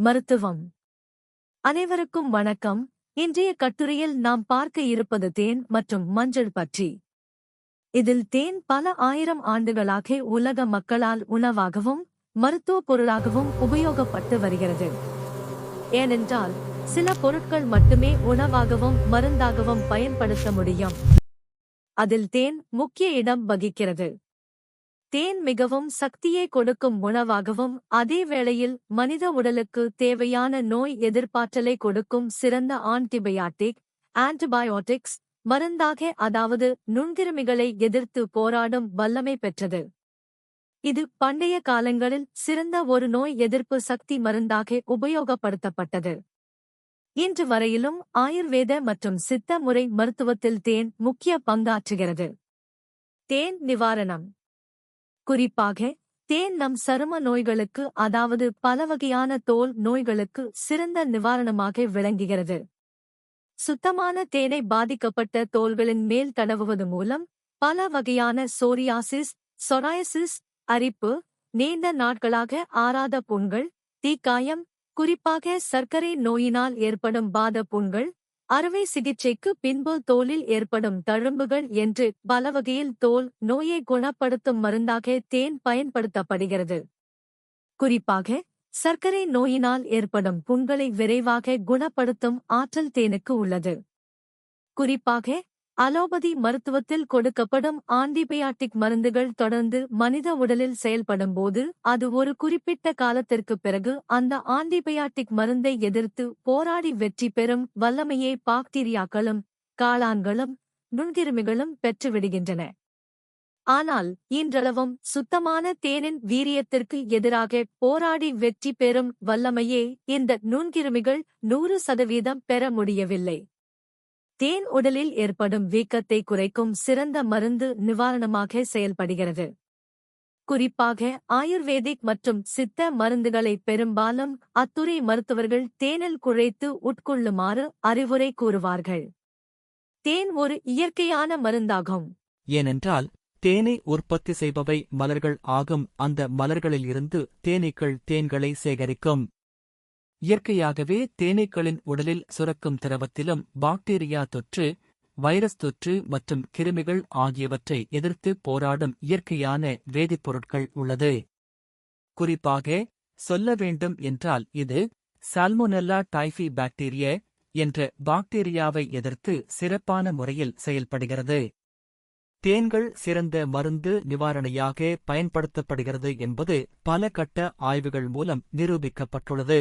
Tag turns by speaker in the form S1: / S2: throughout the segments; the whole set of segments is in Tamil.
S1: மருத்துவம். அனைவருக்கும் வணக்கம். இன்றைய கட்டுரையில் நாம் பார்க்க இருப்பது தேன் மற்றும் மஞ்சள் பற்றி. இதில் தேன் பல ஆயிரம் ஆண்டுகளாக உலக மக்களால் உணவாகவும் மருத்துவ பொருளாகவும் உபயோகப்பட்டு வருகிறது. ஏனென்றால் சில பொருட்கள் மட்டுமே உணவாகவும் மருந்தாகவும் பயன்படுத்த முடியும். அதில் தேன் முக்கிய இடம் வகிக்கிறது. தேன் மிகவும் சக்தியை கொடுக்கும் உணவாகவும் அதே வேளையில் மனித உடலுக்கு தேவையான நோய் எதிர்ப்பாற்றலை கொடுக்கும் சிறந்த ஆன்டிபயாட்டிக் ஆன்டிபயோட்டிக்ஸ் மருந்தாக அதாவது நுண்கிருமிகளை எதிர்த்து போராடும் வல்லமை பெற்றது. இது பண்டைய காலங்களில் சிறந்த ஒரு நோய் எதிர்ப்பு சக்தி மருந்தாக உபயோகப்படுத்தப்பட்டது. இன்று வரையிலும் ஆயுர்வேத மற்றும் சித்த முறை மருத்துவத்தில் தேன் முக்கிய பங்காற்றுகிறது. தேன் நிவாரணம். குறிப்பாக தேன் நம் சரும நோய்களுக்கு அதாவது பல வகையான தோல் நோய்களுக்கு சிறந்த நிவாரணமாக விளங்குகிறது. சுத்தமான தேனை பாதிக்கப்பட்ட தோள்களின் மேல் தடவுவது மூலம் பல வகையான சோரியாசிஸ் சொராயசிஸ் அரிப்பு நீண்ட நாட்களாக ஆறாத புண்கள் தீக்காயம் குறிப்பாக சர்க்கரை நோயினால் ஏற்படும் பாத புண்கள் அறுவை சிகிச்சைக்கு பின்பு தோலில் ஏற்படும் தழும்புகள் என்று பல வகையில் தோல் நோயை குணப்படுத்தும் மருந்தாக தேன் பயன்படுத்தப்படுகிறது. குறிப்பாக சர்க்கரை நோயினால் ஏற்படும் புண்களை விரைவாக குணப்படுத்தும் ஆற்றல் தேனுக்கு உள்ளது. குறிப்பாக அலோபதி மருத்துவத்தில் கொடுக்கப்படும் ஆன்டிபயாட்டிக் மருந்துகள் தொடர்ந்து மனித உடலில் செயல்படும் போது அது ஒரு குறிப்பிட்ட காலத்திற்கு பிறகு அந்த ஆன்டிபயாட்டிக் மருந்தை எதிர்த்து போராடி வெற்றி பெறும் வல்லமையை பாக்டீரியாக்களும் காளான்களும் நுண்கிருமிகளும் பெற்றுவிடுகின்றன. ஆனால் இன்றளவும் சுத்தமான தேனின் வீரியத்திற்கு எதிராக போராடி வெற்றி பெறும் வல்லமையே இந்த நுண்கிருமிகள் நூறு சதவீதம் பெற முடியவில்லை. தேன் உடலில் ஏற்படும் வீக்கத்தை குறைக்கும் சிறந்த மருந்து நிவாரணமாக செயல்படுகிறது. குறிப்பாக ஆயுர்வேதிக் மற்றும் சித்த மருந்துகளை பெரும்பாலும் அத்துறை மருத்துவர்கள் தேனில் குழைத்து உட்கொள்ளுமாறு அறிவுரை கூறுவார்கள். தேன் ஒரு இயற்கையான மருந்தாகும்.
S2: ஏனென்றால் தேனை உற்பத்தி செய்பவை மலர்கள் ஆகும். அந்த மலர்களிலிருந்து தேனீக்கள் தேன்களை சேகரிக்கும். இயற்கையாகவே தேனீக்களின் உடலில் சுரக்கும் திரவத்திலும் பாக்டீரியா தொற்று வைரஸ் தொற்று மற்றும் கிருமிகள் ஆகியவற்றை எதிர்த்து போராடும் இயற்கையான வேதிப்பொருட்கள் உள்ளது. குறிப்பாக சொல்ல வேண்டும் என்றால் இது சால்மோனெல்லா டைஃபி பாக்டீரிய என்ற பாக்டீரியாவை எதிர்த்து சிறப்பான முறையில் செயல்படுகிறது. தேன்கள் சிறந்த மருந்து நிவாரணியாக பயன்படுத்தப்படுகிறது என்பது பல கட்ட ஆய்வுகள் மூலம் நிரூபிக்கப்பட்டுள்ளது.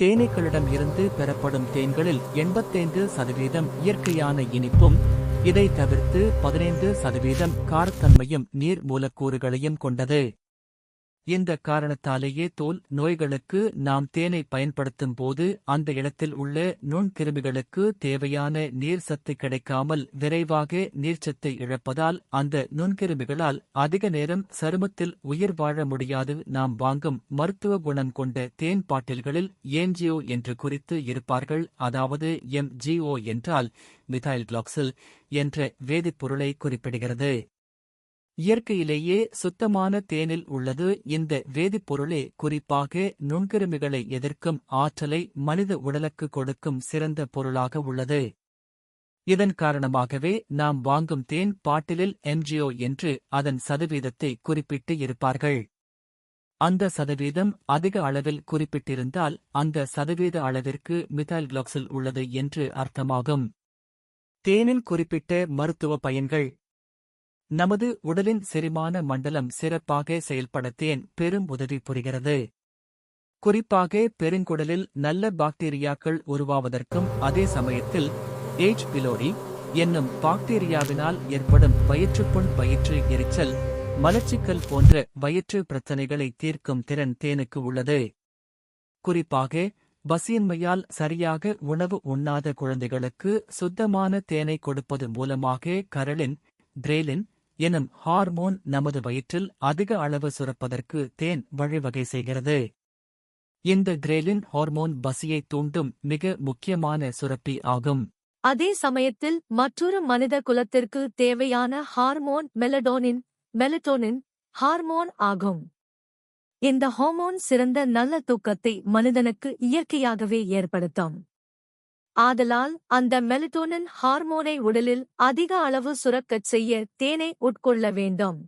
S2: தேனீக்களிடம் இருந்து பெறப்படும் தேன்களில் எண்பத்தைந்து சதவீதம் இயற்கையான இனிப்பும் இதை தவிர்த்து பதினைந்து சதவீதம் காரத்தன்மையும் நீர் மூலக்கூறுகளையும் கொண்டது. இந்த காரணத்தாலேயே தோல் நோய்களுக்கு நாம் தேனை பயன்படுத்தும் போது அந்த இடத்தில் உள்ள நுண்கிருமிகளுக்கு தேவையான நீர் சத்து கிடைக்காமல் விரைவாக நீர்ச்சத்தை இழப்பதால் அந்த நுண்கிருமிகளால் அதிக நேரம் சருமத்தில் உயிர் வாழ முடியாது. நாம் வாங்கும் மருத்துவ குணம் கொண்ட தேன் பாட்டில்களில் ஏன்ஜிஓ என்று குறித்து இருப்பார்கள். அதாவது எம்ஜிஓ என்றால் மிதைல் கிளாக்சில் என்ற வேதிப்பொருளை குறிப்பிடுகிறது. இயற்கையிலேயே சுத்தமான தேனில் உள்ளது இந்த வேதிப்பொருளே குறிப்பாக நுண்கிருமிகளை எதிர்க்கும் ஆற்றலை மனித உடலுக்கு கொடுக்கும் சிறந்த பொருளாக உள்ளது. இதன் காரணமாகவே நாம் வாங்கும் தேன் பாட்டிலில் எம்ஜிஓ என்று அதன் சதவீதத்தை குறிப்பிட்டு இருப்பார்கள். அந்த சதவீதம் அதிக அளவில் குறிப்பிட்டிருந்தால் அந்த சதவீத அளவிற்கு மிதால் கிளாக்சில் உள்ளது என்று அர்த்தமாகும். தேனின் குறிப்பிட்ட மருத்துவ பயன்கள் நமது உடலின் செரிமான மண்டலம் சிறப்பாக செயல்படத்தேன் பெரும் உதவி புரிகிறது. குறிப்பாக பெருங்குடலில் நல்ல பாக்டீரியாக்கள் உருவாவதற்கும் அதே சமயத்தில் ஏஜ் பிலோரி என்னும் பாக்டீரியாவினால் ஏற்படும் வயிற்றுப்புண் வயிற்று எரிச்சல் மலச்சிக்கல் போன்ற வயிற்று பிரச்சனைகளை தீர்க்கும் திறன் தேனுக்கு உள்ளது. குறிப்பாக பசியின்மையால் சரியாக உணவு உண்ணாத குழந்தைகளுக்கு சுத்தமான தேனை கொடுப்பது மூலமாக கரளின் கிரேலின் எனும் ஹார்மோன் நமது வயிற்றில் அதிக அளவு சுரப்பதற்கு தேன் வழிவகை செய்கிறது. இந்த கிரேலின் ஹார்மோன் பசியை தூண்டும் மிக முக்கியமான சுரப்பி ஆகும்.
S1: அதே சமயத்தில் மற்றொரு மனித குலத்திற்கு தேவையான ஹார்மோன் மெலடோனின் மெலட்டோனின் ஹார்மோன் ஆகும். இந்த ஹார்மோன் சிறந்த நல்ல தூக்கத்தை மனிதனுக்கு இயற்கையாகவே ஏற்படுத்தும். ஆதலால் அந்த மெலட்டோனின் ஹார்மோனை உடலில் அதிக அளவு சுரக்கச் செய்ய தேனை உட்கொள்ள வேண்டும்.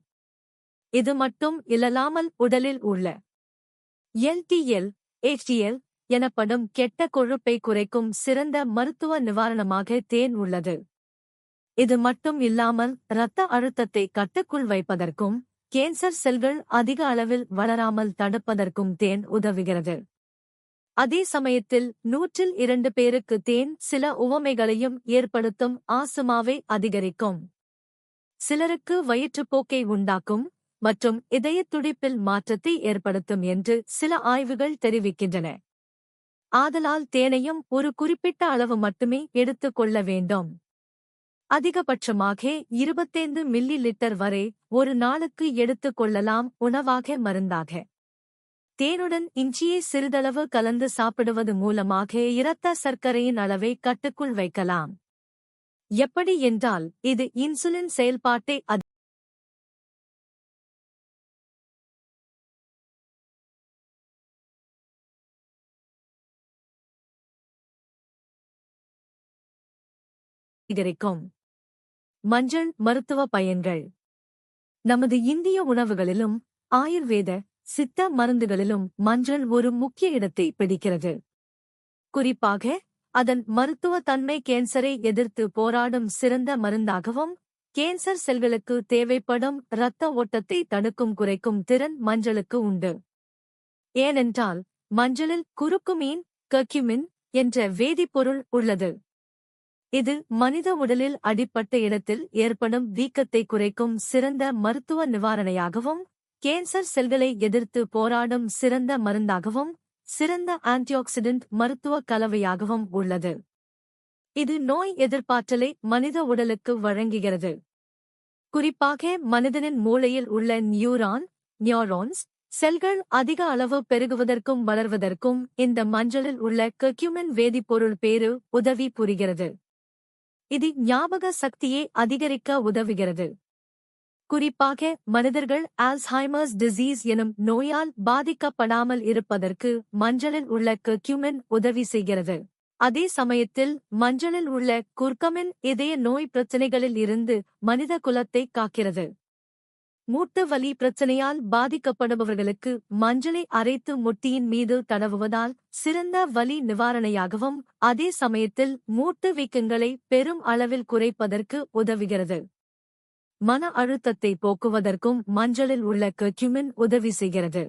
S1: இது மட்டும் இல்லாமல் உடலில் உள்ள எல்டிஎல் HDL எனப்படும் கெட்ட கொழுப்பை குறைக்கும் சிறந்த மருத்துவ நிவாரணமாக தேன் உள்ளது. இது மட்டும் இல்லாமல் இரத்த அழுத்தத்தை கட்டுக்குள் வைப்பதற்கும் கேன்சர் செல்கள் அதிக அளவில் வளராமல் தடுப்பதற்கும் தேன் உதவுகிறது. அதே சமயத்தில் நூற்றில் இரண்டு பேருக்கு தேன் சில உவமைகளையும் ஏற்படுத்தும் ஆசுமாவை அதிகரிக்கும். சிலருக்கு வயிற்றுப்போக்கை உண்டாக்கும் மற்றும் இதயத் துடிப்பில் மாற்றத்தை ஏற்படுத்தும் என்று சில ஆய்வுகள் தெரிவிக்கின்றன. ஆதலால் தேனையும் ஒரு குறிப்பிட்ட அளவு மட்டுமே எடுத்துக் கொள்ள வேண்டும். அதிகபட்சமாக இருபத்தைந்து மில்லி லிட்டர் வரை ஒரு நாளுக்கு எடுத்துக் கொள்ளலாம் உணவாக மருந்தாக. தேனுடன் இஞ்சியை சிறிதளவு கலந்து சாப்பிடுவது மூலமாக இரத்த சர்க்கரையின் அளவை கட்டுக்குள் வைக்கலாம். எப்படி என்றால் இது இன்சுலின் செயல்பாட்டை அதிகரிக்கும். மஞ்சள் மருத்துவ பயன்கள். நமது இந்திய உணவுகளிலும் ஆயுர்வேத சித்த மருந்துகளிலும் மஞ்சள் ஒரு முக்கிய இடத்தை பிடிக்கிறது. குறிப்பாக அதன் மருத்துவ தன்மை கேன்சரை எதிர்த்து போராடும் சிறந்த மருந்தாகவும் கேன்சர் செல்களுக்கு தேவைப்படும் இரத்த ஓட்டத்தை தடுக்கும் குறைக்கும் திறன் மஞ்சளுக்கு உண்டு. ஏனென்றால் மஞ்சளில் குறுக்குமீன் கர்க்யூமின் என்ற வேதிப்பொருள் உள்ளது. இது மனித உடலில் அடிப்பட்ட இடத்தில் ஏற்படும் வீக்கத்தை குறைக்கும் சிறந்த மருத்துவ நிவாரணையாகவும் கேன்சர் செல்களை எதிர்த்து போராடும் சிறந்த மருந்தாகவும் சிறந்த ஆன்டிஆக்சிடென்ட் மருத்துவ கலவையாகவும் உள்ளது. இது நோய் எதிர்ப்பாற்றலை மனித உடலுக்கு வழங்குகிறது. குறிப்பாக மனிதனின் மூளையில் உள்ள நியூரான் நியூரான்ஸ் செல்கள் அதிக அளவு பெருகுவதற்கும் வளர்வதற்கும் இந்த மஞ்சளில் உள்ள கர்க்யூமின் வேதிப்பொருள் பேரு உதவி புரிகிறது. இது ஞாபக சக்தியை அதிகரிக்க உதவுகிறது. குறிப்பாக மனிதர்கள் ஆல்ஸ்ஹைமர்ஸ் டிசீஸ் எனும் நோயால் பாதிக்கப்படாமல் இருப்பதற்கு மஞ்சளில் உள்ள கர்க்யூமின் உதவி செய்கிறது. அதே சமயத்தில் மஞ்சளில் உள்ள குர்கமின் இதய நோய் பிரச்சினைகளில் இருந்து மனித குலத்தை காக்கிறது. மூட்டு வலி பிரச்சனையால் பாதிக்கப்படுபவர்களுக்கு மஞ்சளை அரைத்து முட்டியின் மீது தடவுவதால் சிறந்த வலி நிவாரணையாகவும் அதே சமயத்தில் மூட்டு வீக்கங்களை பெரும் அளவில் குறைப்பதற்கு உதவுகிறது. மன அழுத்தத்தை போக்குவதற்கும் மஞ்சளில் உள்ள கர்க்யூமின் உதவி செய்கிறது.